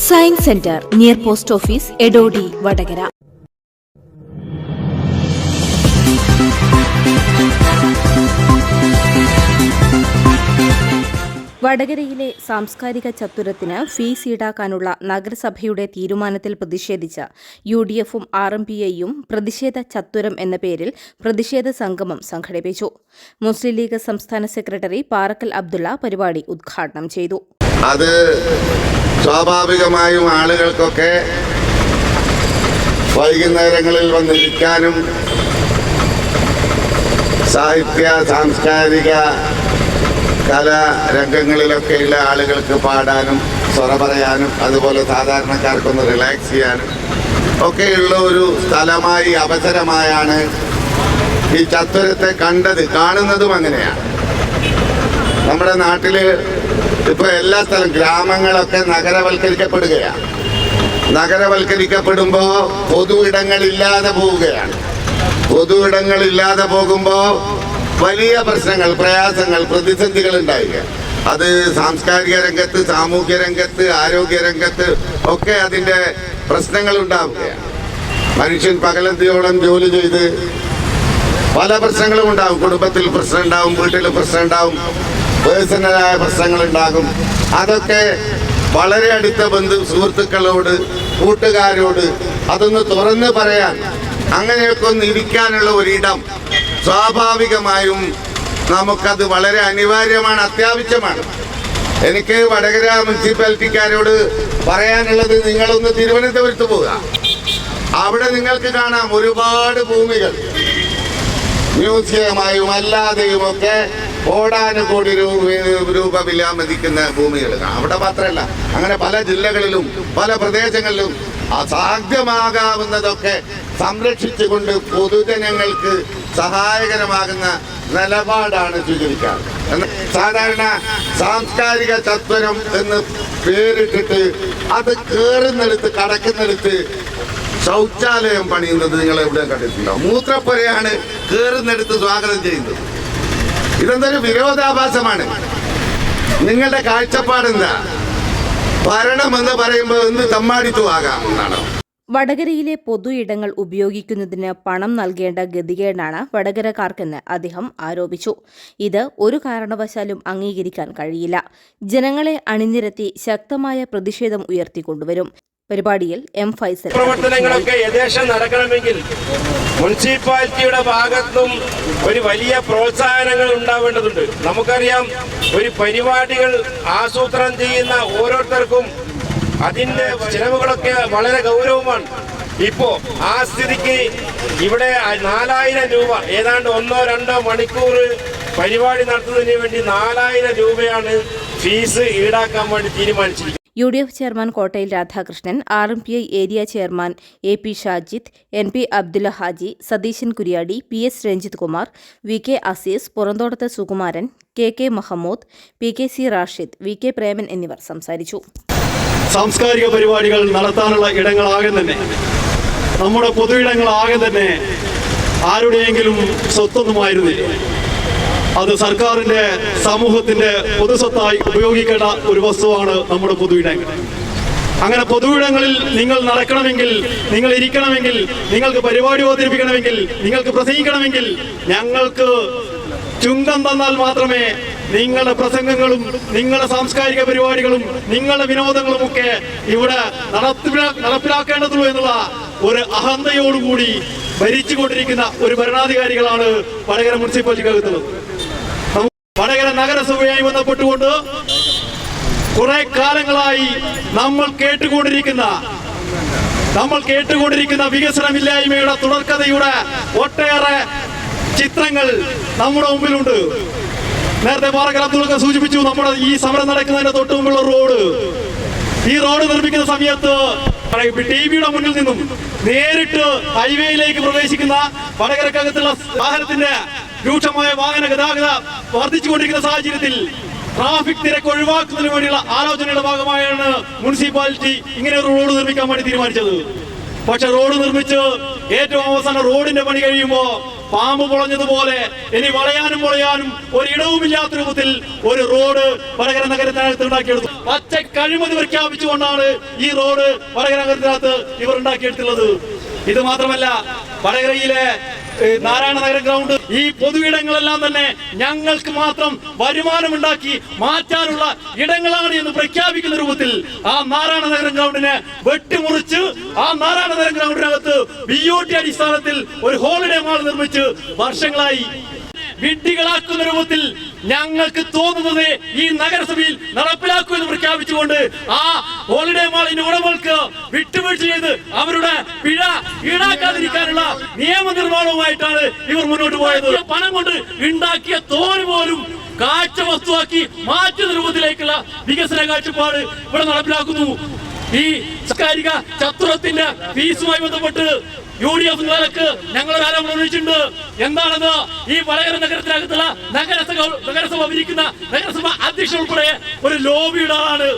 Science centre near post office Edodi Vadakara വടകരയിലെ സാംസ്കാരിക ചത്വരത്തിന് ഫീസ് ഈടാക്കാനുള്ള നഗരസഭയുടെ തീരുമാനത്തിൽ പ്രതിഷേധിച്ച യു ഡി എഫും ആർ എം പി ഐയും പ്രതിഷേധ ചത്തുരം എന്ന പേരിൽ പ്രതിഷേധ സംഗമം സംഘടിപ്പിച്ചു. മുസ്ലിം ലീഗ് സംസ്ഥാന സെക്രട്ടറി പാറക്കൽ അബ്ദുള്ള പരിപാടി ഉദ്ഘാടനം ചെയ്തു. അത് സ്വാഭാവികമായും ആളുകൾക്കൊക്കെ വൈകുന്നേരങ്ങളിൽ വന്നിരിക്കാനും സാഹിത്യ സാംസ്കാരിക കലാരംഗങ്ങളിലൊക്കെയുള്ള ആളുകൾക്ക് പാടാനും സ്വറ പറയാനും അതുപോലെ സാധാരണക്കാർക്കൊന്ന് റിലാക്സ് ചെയ്യാനും ഒക്കെയുള്ള ഒരു സ്ഥലമായി അവസരമായാണ് ഈ ചത്വരത്തെ കണ്ടത് കാണുന്നതും അങ്ങനെയാണ്. നമ്മുടെ നാട്ടിൽ ഇപ്പൊ എല്ലാ സ്ഥലം ഗ്രാമങ്ങളൊക്കെ നഗരവൽക്കരിക്കപ്പെടുകയാണ്. നഗരവൽക്കരിക്കപ്പെടുമ്പോൾ പൊതു ഇടങ്ങളില്ലാതെ പോവുകയാണ്. പൊതു ഇടങ്ങളില്ലാതെ പോകുമ്പോൾ വലിയ പ്രശ്നങ്ങൾ പ്രയാസങ്ങൾ പ്രതിസന്ധികൾ ഉണ്ടായി അത് സാംസ്കാരിക രംഗത്ത് സാമൂഹ്യ രംഗത്ത് ആരോഗ്യ രംഗത്ത് ഒക്കെ അതിന്റെ പ്രശ്നങ്ങൾ ഉണ്ടാവുകയാണ്. മനുഷ്യൻ പകലന്തിയോളം ജോലി ചെയ്ത് പല പ്രശ്നങ്ങളും ഉണ്ടാവും. കുടുംബത്തിൽ പ്രശ്നം ഉണ്ടാവും വീട്ടിൽ പ്രശ്നം ഉണ്ടാവും. പേഴ്സണലായ പ്രശ്നങ്ങൾ ഉണ്ടാകും അതൊക്കെ വളരെ അടുത്ത ബന്ധു സുഹൃത്തുക്കളോട് കൂട്ടുകാരോട് അതൊന്ന് തുറന്ന് പറയാൻ അങ്ങനെയൊക്കെ ഒന്ന് ഇരിക്കാനുള്ള ഒരിടം സ്വാഭാവികമായും നമുക്കത് വളരെ അനിവാര്യമാണ് അത്യാവശ്യമാണ്. എനിക്ക് വടകര മുനിസിപ്പാലിറ്റിക്കാരോട് പറയാനുള്ളത് നിങ്ങളൊന്ന് തിരുവനന്തപുരത്ത് പോവുക. അവിടെ നിങ്ങൾക്ക് കാണാം ഒരുപാട് ഭൂമികൾ. മ്യൂസിയമായും അല്ലാതെയും ഒക്കെ കോടാനുകോടി രൂപ രൂപ വിലാമതിക്കുന്ന ഭൂമികൾ. അവിടെ മാത്രമല്ല അങ്ങനെ പല ജില്ലകളിലും പല പ്രദേശങ്ങളിലും അസാധ്യമാകാവുന്നതൊക്കെ സംരക്ഷിച്ചുകൊണ്ട് പൊതുജനങ്ങൾക്ക് സഹായകരമാകുന്ന നിലപാടാണ് സ്വീകരിക്കാറ്. സാധാരണ സാംസ്കാരിക തത്വനം എന്ന് പേരിട്ടിട്ട് അത് കയറുന്നിടത്ത് കടക്കുന്നിടത്ത് ശൗചാലയം പണിയുന്നത് നിങ്ങൾ എവിടെ കണ്ടിട്ടുണ്ടോ? മൂത്രപ്പുരയാണ് കയറുന്നിടത്ത് സ്വാഗതം ചെയ്യുന്നത്. ഇതെന്തൊരു വിരോധാഭാസമാണ്. നിങ്ങളുടെ കാഴ്ചപ്പാടെന്താ? ഭരണം എന്ന് പറയുമ്പോൾ എന്ത് തമ്മാടിത്തുവാകാം എന്നാണ്? വടകരയിലെ പൊതു ഇടങ്ങൾ ഉപയോഗിക്കുന്നതിന് പണം നൽകേണ്ട ഗതികേടാണ് വടകരക്കാർക്കെന്ന് അദ്ദേഹം ആരോപിച്ചു. ഇത് ഒരു കാരണവശാലും അംഗീകരിക്കാൻ കഴിയില്ല. ജനങ്ങളെ അണിനിരത്തി ശക്തമായ പ്രതിഷേധം ഉയർത്തിക്കൊണ്ടുവരും. പരിപാടിയിൽ എം ഫൈസൽ പ്രവർത്തനങ്ങളൊക്കെ യഥേഷം നടക്കണമെങ്കിൽ മുനിസിപ്പാലിറ്റിയുടെ ഭാഗത്തും ഒരു വലിയ പ്രോത്സാഹനങ്ങൾ ഉണ്ടാവേണ്ടതുണ്ട്. നമുക്കറിയാം ഒരു പരിപാടികൾ ആസൂത്രണം ചെയ്യുന്ന ഓരോരുത്തർക്കും അതിന്റെ ചിലവുകളൊക്കെ വളരെ ഗൗരവമാണ്. ഇപ്പോ ആ സ്ഥിതിക്ക് ഇവിടെ നാലായിരം രൂപ ഏതാണ്ട് ഒന്നോ രണ്ടോ മണിക്കൂർ പരിപാടി നടത്തുന്നതിന് വേണ്ടി നാലായിരം രൂപയാണ് ഫീസ് ഈടാക്കാൻ വേണ്ടി തീരുമാനിച്ചിരിക്കുന്നത്. U D F chairman Kottayil Radhakrishnan R M P I area chairman A P Shajid N P Abdulla Haji Satheesan Kuryadi P S Ranjith Kumar V K Azeez Puranthodath Sukumaran K K Mahamood P K C Rashid V K Preman എന്നിവർ സംസാരിച്ചു. സാംസ്കാരിക പരിപാടികൾ നടത്താനുള്ള ഇടങ്ങളാകെ തന്നെ. നമ്മുടെ പൊതു ഇടങ്ങളാകെ തന്നെ ആരുടെയെങ്കിലും സ്വത്തൊന്നുമായിരുന്നില്ല അത് സർക്കാരിന്റെ സമൂഹത്തിന്റെ പൊതുസ്വത്തായി ഉപയോഗിക്കേണ്ട ഒരു വസ്തുവാണ് നമ്മുടെ പൊതു ഇടങ്ങൾ. അങ്ങനെ പൊതുവിടങ്ങളിൽ നിങ്ങൾ നടക്കണമെങ്കിൽ നിങ്ങൾ ഇരിക്കണമെങ്കിൽ നിങ്ങൾക്ക് പരിപാടി അവതരിപ്പിക്കണമെങ്കിൽ നിങ്ങൾക്ക് പ്രസംഗിക്കണമെങ്കിൽ ഞങ്ങൾക്ക് ചുങ്കം തന്നാൽ മാത്രമേ നിങ്ങളുടെ പ്രസംഗങ്ങളും നിങ്ങളുടെ സാംസ്കാരിക പരിപാടികളും നിങ്ങളുടെ വിനോദങ്ങളും ഒക്കെ ഇവിടെ നടപ്പിലാ നടപ്പിലാക്കേണ്ടതുള്ളൂ എന്നുള്ള ഒരു അഹന്തയോടുകൂടി ഭരിച്ചുകൊണ്ടിരിക്കുന്ന ഒരു ഭരണാധികാരികളാണ് വടകര മുനിസിപ്പാലിറ്റിക്കകത്തുള്ളത്. വടകര നഗരസഭയായി ബന്ധപ്പെട്ടുകൊണ്ട് കുറെ കാലങ്ങളായി നമ്മൾ കേട്ടുകൊണ്ടിരിക്കുന്ന നമ്മൾ കേട്ടുകൊണ്ടിരിക്കുന്ന വികസനമില്ലായ്മയുടെ തുടർക്കഥയുടെ ഒട്ടേറെ ചിത്രങ്ങൾ നമ്മുടെ മുമ്പിലുണ്ട്. നേരത്തെ പാറക്കൽ അബ്ദുൾ സൂചിപ്പിച്ചു നമ്മുടെ ഈ സമരം നടക്കുന്നതിന്റെ തൊട്ട് മുമ്പുള്ള റോഡ്. ഈ റോഡ് നിർമ്മിക്കുന്ന സമയത്ത് ടി വിയുടെ മുന്നിൽ നിന്നും നേരിട്ട് ഹൈവേയിലേക്ക് പ്രവേശിക്കുന്ന വടകരക്കകത്തുള്ള വാഹനത്തിന്റെ രൂക്ഷമായ വാഹന ഗതാഗത വർദ്ധിച്ചുകൊണ്ടിരിക്കുന്ന സാഹചര്യത്തിൽ ട്രാഫിക് തിരക്ക് ഒഴിവാക്കുന്നതിന് വേണ്ടിയുള്ള ആലോചനയുടെ ഭാഗമായാണ് മുനിസിപ്പാലിറ്റി ഇങ്ങനെ ഒരു റോഡ് നിർമ്മിക്കാൻ വേണ്ടി തീരുമാനിച്ചത്. പക്ഷെ റോഡ് നിർമ്മിച്ച് ഏറ്റവും അവസാനം റോഡിന്റെ പണി കഴിയുമ്പോ പാമ്പ് പൊളഞ്ഞതുപോലെ ഇനി വളയാനും പൊളയാനും ഒരിടവുമില്ലാത്ത രൂപത്തിൽ ഒരു റോഡ് വടകര നഗരത്തിനകത്ത് ഉണ്ടാക്കിയെടുത്തു. പച്ച കഴിമതി പ്രഖ്യാപിച്ചുകൊണ്ടാണ് ഈ റോഡ് വടകര നഗരത്തിനകത്ത് ഇവർ ഉണ്ടാക്കിയെടുത്തുള്ളത്. ഇത് മാത്രമല്ല വടകരയിലെ നാരായണ നഗര ഗ്രൗണ്ട് ഈ പൊതുവിടങ്ങളെല്ലാം തന്നെ ഞങ്ങൾക്ക് മാത്രം വരുമാനമുണ്ടാക്കി മാറ്റാനുള്ള ഇടങ്ങളാണ് എന്ന് പ്രഖ്യാപിക്കുന്ന രൂപത്തിൽ ആ നാരായണ നഗരം ഗ്രൗണ്ടിനെ വെട്ടിമുറിച്ച് ആ നാരായണ നഗരം ഗ്രൗണ്ടിനകത്ത് ബി ഒ ടി അടിസ്ഥാനത്തിൽ ഒരു ഹോളിഡേ മാൾ നിർമ്മിച്ച് വർഷങ്ങളായി വിഡ്ഢികളാക്കുന്ന രൂപത്തിൽ ഞങ്ങൾക്ക് തോന്നുന്നത് ഈ നഗരസഭയിൽ നടപ്പിലാക്കുമെന്ന് പ്രഖ്യാപിച്ചുകൊണ്ട് ആ ഹോളിഡേ മാളിന്റെ ഉടമകൾക്ക് വിട്ടുവീഴ്ച ചെയ്ത് അവരുടെ പിഴ ഈടാക്കാതിരിക്കാനുള്ള നിയമനിർമ്മാണവുമായിട്ടാണ് ഇവർ മുന്നോട്ട് പോയത്. പണം കൊണ്ട് ഉണ്ടാക്കിയ തോൽ പോലും കാഴ്ച വസ്തുവാക്കി മാറ്റുന്ന രൂപത്തിലേക്കുള്ള വികസന കാഴ്ചപ്പാട് ഇവിടെ നടപ്പിലാക്കുന്നു. ഈ സാംസ്കാരിക ചത്രത്തിന്റെ ഫീസുമായി ബന്ധപ്പെട്ട് യു ഡി എഫ് നിലയ്ക്ക് ഞങ്ങൾ ആരോപണം ഉന്നയിച്ചിട്ടുണ്ട്. എന്താണെന്ന് ഈ വടകര നഗരത്തിനകത്തുള്ള നഗരസഭ നഗരസഭ ഭരിക്കുന്ന നഗരസഭ അധ്യക്ഷൻ ഉൾപ്പെടെ ഒരു ലോബിയുടെ ആളാണ്.